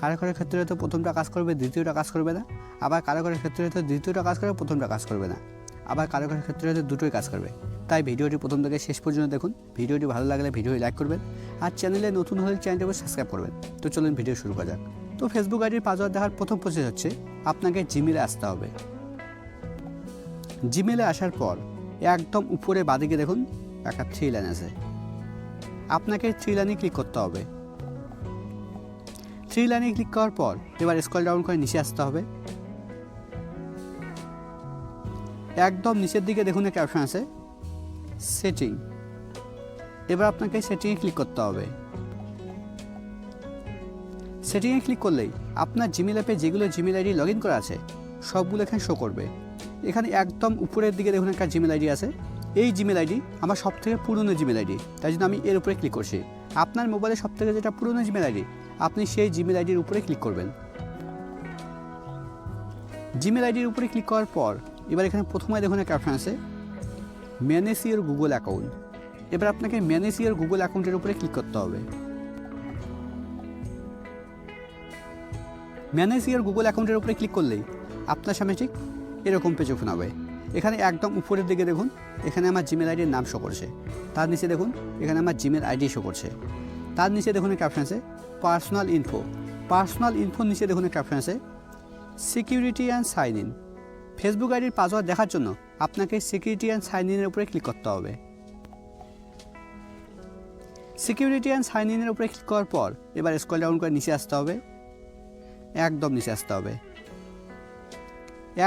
কারও কারোর ক্ষেত্রে হয়তো প্রথমটা কাজ করবে, দ্বিতীয়টা কাজ করবে না। আবার কারও কারোর ক্ষেত্রে হয়তো দ্বিতীয়টা কাজ করবে, প্রথমটা কাজ করবে না। আবার কারও কারোর ক্ষেত্রে হয়তো দুটোই কাজ করবে। তাই ভিডিওটি প্রথম থেকে শেষ পর্যন্ত দেখুন। ভিডিওটি ভালো লাগলে ভিডিওটি লাইক করবেন আর চ্যানেলে নতুন হলে চ্যানেলটিকে সাবস্ক্রাইব করবেন। তো চলুন ভিডিও শুরু করা যাক। তো ফেসবুক আইডির পাসওয়ার্ড দেখার প্রথম প্রসেস হচ্ছে, আপনাকে জিমেলে আসতে হবে। জিমেলে আসার পর একদম উপরে বাদিকে দেখুন, একটা থ্রি লাইন আছে। আপনাকে থ্রি লাইনে ক্লিক করতে হবে। থ্রি লাইনে ক্লিক করার পর এবার স্কল ডাউন করে নিচে আসতে হবে। একদম নিচের দিকে দেখুন একটা অপশন আছে সেটিং এবার আপনাকে সেটিংয়ে ক্লিক করতে হবে। সেটিংয়ে ক্লিক করলেই আপনার জিমেল অ্যাপে যেগুলো জিমেল আইডি লগ ইন করা আছে, সবগুলো এখানে শো করবে। এখানে একদম উপরের দিকে দেখুন একটা জিমেল আইডি আছে। এই জিমেল আইডি আমার সব থেকে পুরনো জিমেল আইডি তাই জন্য আমি এর উপরে ক্লিক করছি। আপনার মোবাইলে সব থেকে যেটা পুরনো জিমেল আইডি আপনি সেই জিমেল আইডির উপরে ক্লিক করবেন। জিমেল আইডির উপরে ক্লিক করার পর, এবার এখানে প্রথমে দেখুন একটা অপশন আছে, ম্যানেজ ইউর গুগল অ্যাকাউন্ট। এবার আপনাকে ম্যানেজ ইউর গুগল অ্যাকাউন্টের উপরে ক্লিক করতে হবে। ম্যানেজ ইউর গুগল অ্যাকাউন্টের উপরে ক্লিক করলেই আপনার সামনে ঠিক এরকম পেজ ওপেন হবে। এখানে একদম উপরের দিকে দেখুন, এখানে আমার জিমেল আইডির নাম শো করছে। তার নিচে দেখুন, এখানে আমার জিমেল আইডি শো করছে। তার নিচে দেখুন একটা অপশন আছে পার্সোনাল ইনফো পার্সোনাল ইনফোর নিচে দেখুন একটা অপশন আছে security and sign in Facebook আইডির পাসওয়ার্ড দেখার জন্য আপনাকে সিকিউরিটি অ্যান্ড সাইন ইনের উপরে ক্লিক করতে হবে। সিকিউরিটি অ্যান্ড সাইন ইনের উপরে ক্লিক করার পর এবার স্ক্রল ডাউন করে নিচে আসতে হবে। একদম নিচে আসতে হবে।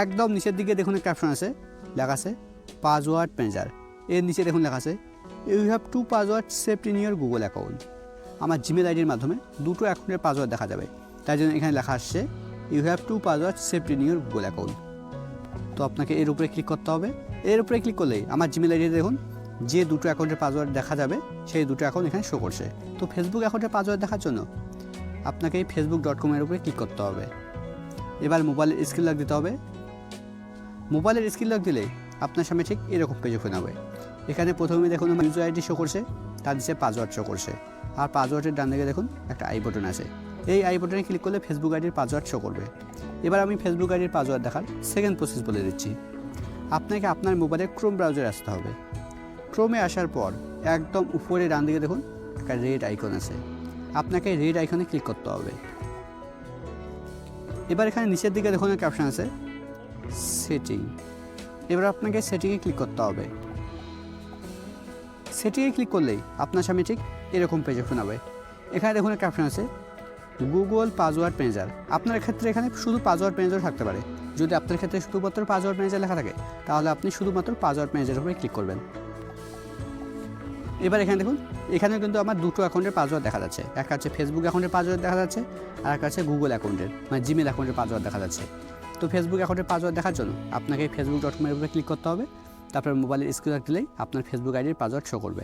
একদম নিচের দিকে দেখুন একটা অপশন আছে, লেখা আছে পাসওয়ার্ড ম্যানেজার এর নিচে দেখুন লেখা আছে you have to password saved in your Google account আমার জিমেল আইডির মাধ্যমে দুটো অ্যাকাউন্টের পাসওয়ার্ড দেখা যাবে। তাই জন্য এখানে লেখা আসছে you have to password saved in your Google account তো আপনাকে এর উপরে ক্লিক করতে হবে। এর উপরে ক্লিক করলেই আমার জিমেল আইডি দেখুন, যে দুটো অ্যাকাউন্টের পাসওয়ার্ড দেখা যাবে, সেই দুটো অ্যাকাউন্ট এখানে শো করছে। তো ফেসবুক অ্যাকাউন্টের পাসওয়ার্ড দেখার জন্য আপনাকে এই ফেসবুক ডট কমের উপরে ক্লিক করতে হবে। এবার মোবাইলের স্ক্রিন লক দিতে হবে। মোবাইলের স্ক্রিন লক দিলে আপনার সামনে ঠিক এরকম পেজ ওপেন হবে। এখানে প্রথমে দেখুন আমার ইউজার আইডি শো করছে, তার নিচে পাসওয়ার্ড শো করছে। আর পাসওয়ার্ডের ডান দিকে দেখুন, একটা আই বাটন আছে। এই আই বাটনে ক্লিক করলে ফেসবুক আইডির পাসওয়ার্ড শো করবে। এবার আমি ফেসবুক আইডির পাসওয়ার্ড দেখার সেকেন্ড প্রসেস বলে দিচ্ছি। আপনাকে আপনার মোবাইলে ক্রোম ব্রাউজারে আসতে হবে। ক্রোমে আসার পর একদম উপরে ডান দিকে দেখুন, একটা রেড আইকন আছে। আপনাকে রেড আইকনে ক্লিক করতে হবে। এবার এখানে নিচের দিকে দেখুন একটা অপশান আছে সেটিং এবার আপনাকে সেটিংয়ে ক্লিক করতে হবে। সেটিংয়ে ক্লিক করলেই আপনার সামনে ঠিক এরকম পেজ ওপেন হবে এখানে দেখুন একটা অপশান আছে গুগল পাসওয়ার্ড ম্যানেজার আপনার ক্ষেত্রে এখানে শুধু পাসওয়ার্ড ম্যানেজার থাকতে পারে। যদি আপনার ক্ষেত্রে শুধুমাত্র পাসওয়ার্ড ম্যানেজার লেখা থাকে, তাহলে আপনি শুধুমাত্র পাসওয়ার্ড ম্যানেজারের উপরে ক্লিক করবেন। এবার এখানে দেখুন এখানে কিন্তু আমার দুটো অ্যাকাউন্টের পাসওয়ার্ড দেখা যাচ্ছে। এক আছে ফেসবুক অ্যাকাউন্টের পাসওয়ার্ড দেখা যাচ্ছে, আর এক আছে গুগল অ্যাকাউন্টের মানে জিমেল অ্যাকাউন্টের পাসওয়ার্ড দেখা যাচ্ছে। তো ফেসবুক অ্যাকাউন্টের পাসওয়ার্ড দেখার জন্য আপনাকে ফেসবুক ডট কমের উপরে ক্লিক করতে হবে। তারপরে মোবাইলের স্ক্রিন দিলেই আপনার ফেসবুক আইডির পাসওয়ার্ড শো করবে।